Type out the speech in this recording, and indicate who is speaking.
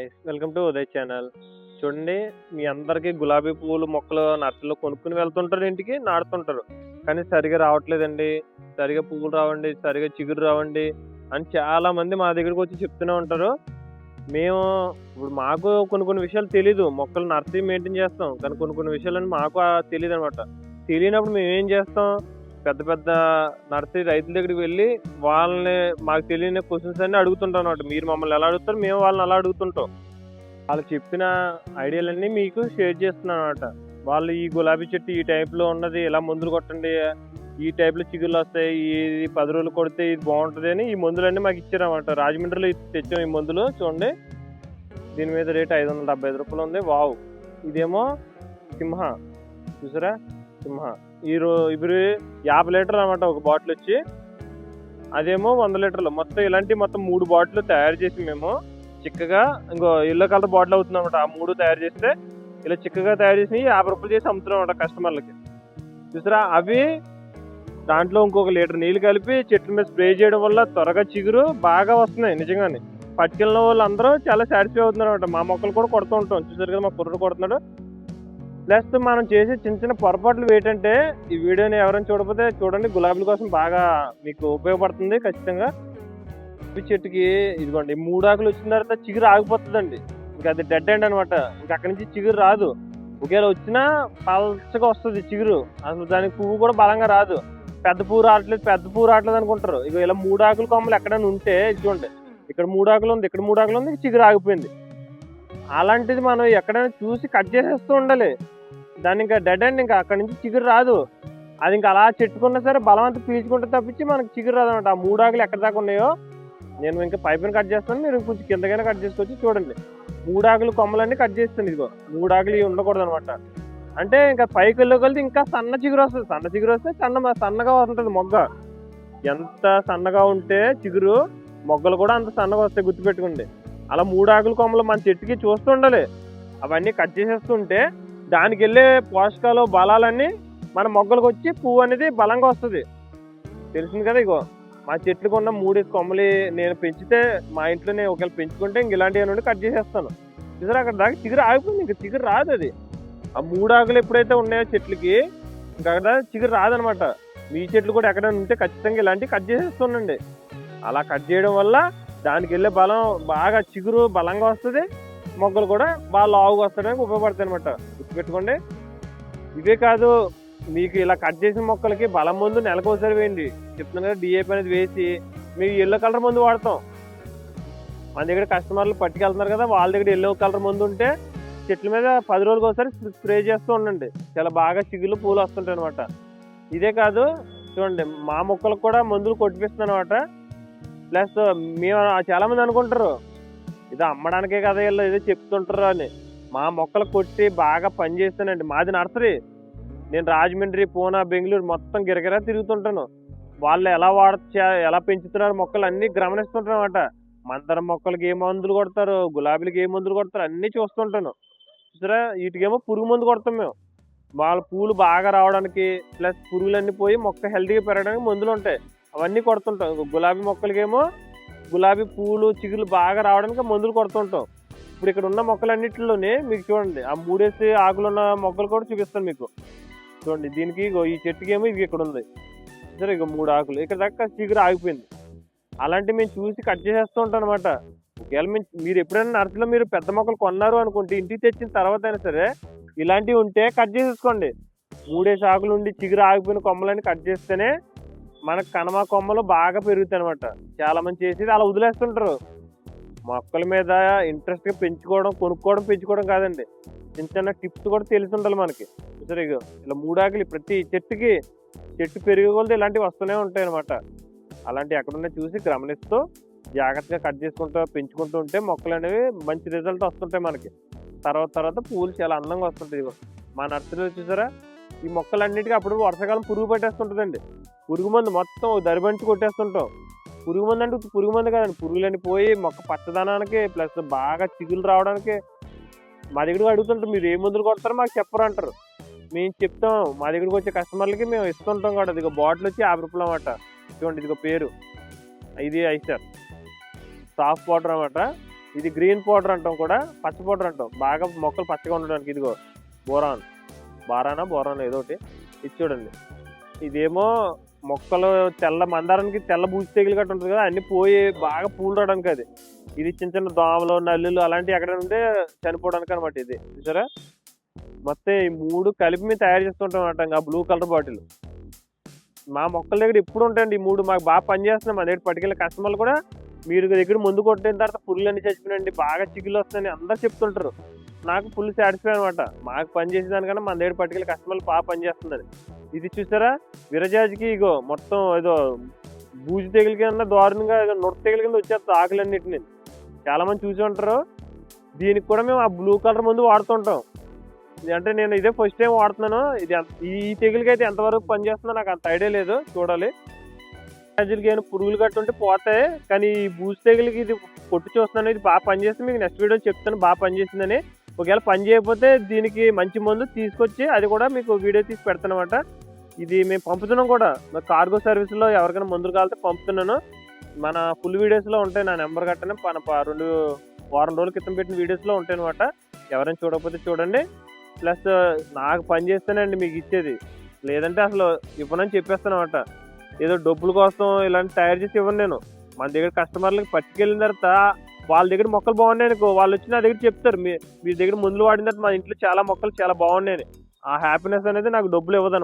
Speaker 1: Welcome to Uday channel చూడండి మీ అందరికీ గులాబీ పువ్వులు మొక్కలు నర్సరీలో కొనుక్కుని వెళ్తుంటారు ఇంటికి నాడుతుంటారు కానీ సరిగా రావట్లేదండి. సరిగా పువ్వులు రావండి సరిగా చిగురు రావండి అని చాలా మంది మా దగ్గరికి వచ్చి చెప్తూనే ఉంటారు. మేము ఇప్పుడు మాకు కొన్ని కొన్ని విషయాలు తెలీదు. మొక్కలు నర్సరీ మెయింటైన్ చేస్తాం. కానీ కొన్ని కొన్ని విషయాలని మాకు తెలియదు అనమాట తెలియనప్పుడు మేము ఏం చేస్తాం? పెద్ద పెద్ద నర్సరీ రైతుల దగ్గరికి వెళ్ళి వాళ్ళని మాకు తెలియని క్వశ్చన్స్ అన్ని అడుగుతుంటాం అన్నమాట మీరు మమ్మల్ని ఎలా అడుగుతారు? మేము వాళ్ళని అలా అడుగుతుంటాం. వాళ్ళు చెప్పిన ఐడియాలన్నీ మీకు షేర్ చేస్తున్నాను అనమాట వాళ్ళు ఈ గులాబీ చెట్టు ఈ టైప్లో ఉన్నది ఇలా మందులు కొట్టండి ఈ టైప్లో చిగుళ్ళు వస్తాయి ఇది పది రోజులు కొడితే ఇది బాగుంటుంది అని ఈ మందులన్నీ మాకు ఇచ్చారన్నమాట. రాజమండ్రిలో తెచ్చాం ఈ మందులు చూడండి. దీని మీద రేట్ ఐదు వందల డెబ్బై ఐదు రూపాయలు ఉంది. వావ్. ఇదేమో సింహ. చూసారా? సింహ ఈ రో ఇప్పుడు యాభై లీటర్లు అనమాట ఒక బాటిల్ వచ్చి. అదేమో వంద లీటర్లు. మొత్తం ఇలాంటి మొత్తం మూడు బాటిల్ తయారు చేసి మేము చిక్కగా ఇంకో ఎల్లో కలర్ బాటిల్ అవుతుంది అనమాట ఆ మూడు తయారు చేస్తే ఇలా చిక్కగా తయారు చేసి యాభై రూపాయలు చేసి అమ్ముతున్నాం అనమాట కస్టమర్లకి. చూసారా? అవి దాంట్లో ఇంకొక లీటర్ నీళ్ళు కలిపి చెట్ల మీద స్ప్రే చేయడం వల్ల త్వరగా చిగురు బాగా వస్తున్నాయి నిజంగానే. పట్టుకెళ్ళిన వాళ్ళు అందరూ చాలా సాటిస్ఫై అవుతున్నారు అనమాట మా మొక్కలు కూడా కొడుతూ ఉంటాం. చూసారు కదా మా కుర్రుడు కొడుతున్నాడు. ప్లస్ మనం చేసే చిన్న చిన్న పొరపాట్లు ఏంటంటే ఈ వీడియోని ఎవరైనా చూడకపోతే చూడండి. గులాబీల కోసం బాగా మీకు ఉపయోగపడుతుంది ఖచ్చితంగా. ఈ చెట్టుకి ఇదిగోండి ఈ మూడు ఆకులు వచ్చిన తర్వాత చిగురు ఆగిపోతుందండి. ఇంకా అది డెడ్ ఎండ్ అనమాట ఇంకా అక్కడి నుంచి చిగురు రాదు. ఒకవేళ వచ్చినా పలచగా వస్తుంది చిగురు. అసలు దానికి పువ్వు కూడా బలంగా రాదు. పెద్ద పువ్వు రావట్లేదు పెద్ద పువ్వు రావట్లేదు అనుకుంటారు. ఇక ఇలా మూడు ఆకులు కొమ్మలు ఎక్కడైనా ఉంటే ఇదిగోండి. ఇక్కడ మూడు ఆకులు ఉంది ఇక్కడ మూడు ఆకులు ఉంది చిగురు ఆగిపోయింది. అలాంటిది మనం ఎక్కడైనా చూసి కట్ చేసేస్తూ ఉండాలి. దాన్ని ఇంకా డెడ్ అండ్ ఇంకా అక్కడి నుంచి చిగురు రాదు. అది ఇంకా అలా చెట్టుకున్నా సరే బలవంత పీల్చుకుంటే తప్పించి మనకి చిగురు రాదు అనమాట ఆ మూడు ఆకులు ఎక్కడ దాకా ఉన్నాయో? నేను ఇంకా పైపుని కట్ చేస్తాను మీరు కొంచెం కిందకైనా కట్ చేసుకొచ్చి చూడండి. మూడు ఆకులు కొమ్మలన్నీ కట్ చేస్తాను ఇదిగో. మూడు ఆకులు ఇవి ఉండకూడదు అనమాట అంటే ఇంకా పైకి వెళ్ళగలితే ఇంకా సన్న చిగురు వస్తుంది. సన్న చిగురు వస్తే సన్న సన్నగా ఉంటుంది మొగ్గ. ఎంత సన్నగా ఉంటే చిగురు మొగ్గలు కూడా అంత సన్నగా వస్తాయి గుర్తుపెట్టుకోండి. అలా మూడు ఆకుల కొమ్మలు మన చెట్టుకి చూస్తుండాలి. అవన్నీ కట్ చేసేస్తుంటే దానికి వెళ్ళే పోషకాలు బలాలన్నీ మన మొగ్గలకు వచ్చి పువ్వు అనేది బలంగా వస్తుంది. తెలిసింది కదా ఇగో మా చెట్లకు ఉన్న మూడు కొమ్మలు నేను పెంచితే మా ఇంట్లో నేను ఒకవేళ పెంచుకుంటే ఇంక ఇలాంటివి నుండి కట్ చేసేస్తాను. చిగురు అక్కడ దాకా చిగురు ఆగిపోయింది ఇంకా చిగురు రాదు అది. ఆ మూడు ఆకులు ఎప్పుడైతే ఉన్నాయో చెట్లకి ఇంకా అక్కడ చిగురు రాదనమాట. మీ చెట్లు కూడా ఎక్కడైనా ఉంటే ఖచ్చితంగా ఇలాంటివి కట్ చేసేస్తుండండి. అలా కట్ చేయడం వల్ల దానికి వెళ్ళే బలం బాగా చిగురు బలంగా వస్తుంది. మొగ్గలు కూడా బాగా లావుగా వస్తాడానికి ఉపయోగపడతాయి అనమాట గుర్తుపెట్టుకోండి. ఇవే కాదు మీకు ఇలా కట్ చేసిన మొక్కలకి బలం మందు నెలకోసారి వేయండి. చెప్తున్నాను కదా డిఏపి అనేది వేసి మీకు ఎల్లో కలర్ మందు వాడతాం. మన దగ్గర కస్టమర్లు పట్టుకెళ్తున్నారు కదా వాళ్ళ దగ్గర ఎల్లో కలర్ మందు ఉంటే చెట్ల మీద పది రోజులకు ఒకసారి స్ప్రే చేస్తూ ఉండండి. చాలా బాగా చిగులు పూలు వస్తుంటాయి అనమాట ఇదే కాదు చూడండి మా మొక్కలకు కూడా మందులు కొట్టిపిస్తున్నాను అనమాట ప్లస్ మేము చాలా మంది అనుకుంటారు ఇది అమ్మడానికే కదా వీళ్ళు ఏదో చెప్తుంటారు అని. మా మొక్కలు కొట్టి బాగా పని చేస్తానండి. మాది నర్సరీ. నేను రాజమండ్రి పూనా బెంగళూరు మొత్తం గిరగిరా తిరుగుతుంటాను. వాళ్ళు ఎలా వాడ ఎలా పెంచుతున్నారు మొక్కలు అన్ని గమనిస్తుంటాను అనమాట మందర మొక్కలకి ఏ మందులు కొడతారు గులాబీలకి ఏ మందులు కొడతారు అన్ని చూస్తుంటాను. చూసారా? వీటికేమో పురుగు మందు కొడతాం మేము. వాళ్ళ పూలు బాగా రావడానికి ప్లస్ పురుగులన్నీ పోయి మొక్క హెల్తీగా పెరగడానికి మందులు ఉంటాయి. అవన్నీ కొడుతుంటాం. గులాబీ మొక్కలకేమో గులాబీ పూలు చిగులు బాగా రావడానికి మందులు కొడుతుంటాం. ఇప్పుడు ఇక్కడ ఉన్న మొక్కలన్నిటిలోనే మీకు చూడండి ఆ మూడేసి ఆకులు ఉన్న మొక్కలు కూడా చూపిస్తాను మీకు. చూడండి దీనికి ఇగో ఈ చెట్టుకేమో ఇది ఇక్కడ ఉంది సరే ఇక మూడు ఆకులు. ఇక్కడ దాకా చిగురు ఆగిపోయింది. అలాంటివి మేము చూసి కట్ చేసేస్తూ ఉంటాం అనమాట ఒకవేళ మేము మీరు ఎప్పుడైనా నర్సరీలో మీరు పెద్ద మొక్కలు కొన్నారు అనుకుంటే ఇంటికి తెచ్చిన తర్వాత అయినా సరే ఇలాంటివి ఉంటే కట్ చేసేసుకోండి. మూడేసి ఆకులు ఉండి చిగురు ఆగిపోయిన కొమ్మలన్నీ కట్ చేస్తేనే మనకు కనమ కొమ్మలు బాగా పెరుగుతాయి అనమాట చాలా మంది చేసేది అలా వదిలేస్తుంటారు. మొక్కల మీద ఇంట్రెస్ట్గా పెంచుకోవడం కొనుక్కోవడం పెంచుకోవడం కాదండి. చిన్న చిన్న టిప్స్ కూడా తెలిసి ఉండాలి మనకి. సరే ఇగో ఇలా మూడాకులు ప్రతి చెట్టుకి చెట్టు పెరిగే ఇలాంటివి వస్తూనే ఉంటాయి అనమాట అలాంటివి ఎక్కడున్నా చూసి గమనిస్తూ జాగ్రత్తగా కట్ చేసుకుంటూ పెంచుకుంటూ ఉంటే మొక్కలు అనేవి మంచి రిజల్ట్ వస్తుంటాయి మనకి. తర్వాత తర్వాత పూలు చాలా అందంగా వస్తుంటాయి మా నర్సరీలో చూసారా? ఈ మొక్కలన్నిటికీ అప్పుడు వర్షాకాలం పురుగు పట్టేస్తుంటుందండి. పురుగు మందు మొత్తం దరిబంచి కొట్టేస్తుంటాం పురుగు మందు అంటే పురుగు మందు కాదండి. పురుగులన్నీ పోయి మొక్క పచ్చదనానికి ప్లస్ బాగా చిగులు రావడానికి మా దగ్గరకు అడుగుతుంటారు. మీరు ఏ మందులు కొడతారో మాకు చెప్పరు అంటారు మేము చెప్తాం. మా దగ్గరకు వచ్చే కస్టమర్లకి మేము ఇస్తుంటాం కూడా. ఇదిగో బాటిల్ వచ్చి యాభై రూపాయలు అన్నమాట. చూడండి ఇదిగో పేరు. ఇది ఐసర్ సాఫ్ట్ పౌడర్ అనమాట ఇది గ్రీన్ పౌడర్ అంటాం కూడా. పచ్చ పౌడర్ అంటాం. బాగా మొక్కలు పచ్చగా ఉండడానికి. ఇదిగో బోరాన్. బారానా బోరాన్ ఏదో ఒకటి. ఇది చూడండి. ఇదేమో మొక్కలు తెల్ల మందారానికి తెల్ల బూజు తెగులు గట్ట ఉంటుంది కదా అన్ని పోయి బాగా పూలు రావడానికి అది. ఇది చిన్న చిన్న దోమలు నల్లులు అలాంటివి ఎక్కడ ఉంటే చనిపోవడానికి అనమాట ఇది. చూసారా? మొత్తం ఈ మూడు కలిపి మేము తయారు చేస్తుంటాం అనమాట ఆ బ్లూ కలర్ బాటిల్ మా మొక్కల దగ్గర ఎప్పుడు ఉంటాయండి ఈ మూడు. మాకు బాగా పనిచేస్తున్నాయి మా దగ్గర పట్టుకెళ్ళిన కస్టమర్లు కూడా మీరు దగ్గర ముందు కొట్టిన తర్వాత పురుగులు అన్ని చచ్చిపోయినండి బాగా చిగులు వస్తాయని అందరు చెప్తుంటారు. నాకు ఫుల్ సాటిస్ఫై అనమాట మాకు పని చేసే దానికన్నా మన దగ్గర పట్టుకెళ్ళి కస్టమర్లు బాగా పనిచేస్తుందని ఇది చూసారా? విరజాజ్కి ఇగో మొత్తం ఏదో బూజు తెగులు కింద దారుణంగా ఏదో నొట్ట తెగులు కింద వచ్చేస్తుంది ఆకులన్నిటిని. చాలామంది చూసి ఉంటారు. దీనికి కూడా మేము ఆ బ్లూ కలర్ ముందు వాడుతుంటాం అంటే నేను ఇదే ఫస్ట్ టైం వాడుతున్నాను. ఇది ఈ తెగులకి అయితే ఎంతవరకు పనిచేస్తుందో నాకు అంత ఐడియా లేదు. చూడాలి. ప్రజలకి ఏమైనా పురుగులు గట్టు పోతాయి. కానీ ఈ బూజు తెగులకి ఇది కొట్టు చూస్తున్నాను. ఇది బాగా పనిచేస్తుంది మీకు నెక్స్ట్ వీడియో చెప్తాను. బాగా పనిచేసిందని ఒకవేళ పని చేయకపోతే దీనికి మంచి మందు తీసుకొచ్చి అది కూడా మీకు వీడియో తీసి పెడతానమాట. ఇది మేము పంపుతున్నాం కూడా. మా కార్గో సర్వీస్లో ఎవరికైనా మందులు కావాలంటే పంపుతున్నాను. మన ఫుల్ వీడియోస్లో ఉంటాయి. నా నెంబర్ గట్టనే మన రెండు వారం రోజుల క్రితం పెట్టిన వీడియోస్లో ఉంటాయి అనమాట ఎవరైనా చూడకపోతే చూడండి. ప్లస్ నాకు పని చేస్తేనండి మీకు ఇచ్చేది. లేదంటే అసలు ఇవ్వనని చెప్పేస్తాను అనమాట ఏదో డబ్బుల కోసం ఇలాంటి తయారు చేసి ఇవ్వను నేను. మన దగ్గర కస్టమర్లకి పట్టుకెళ్ళిన తర్వాత వాళ్ళ దగ్గర మొక్కలు బాగున్నాయి అనుకో వాళ్ళు వచ్చి నా దగ్గర చెప్తారు. మీ మీ దగ్గర మందులు వాడిన తర్వాత మా ఇంట్లో చాలా మొక్కలు చాలా బాగున్నాయని. ఆ హ్యాపీనెస్ అనేది నాకు డబ్బులు ఇవ్వదు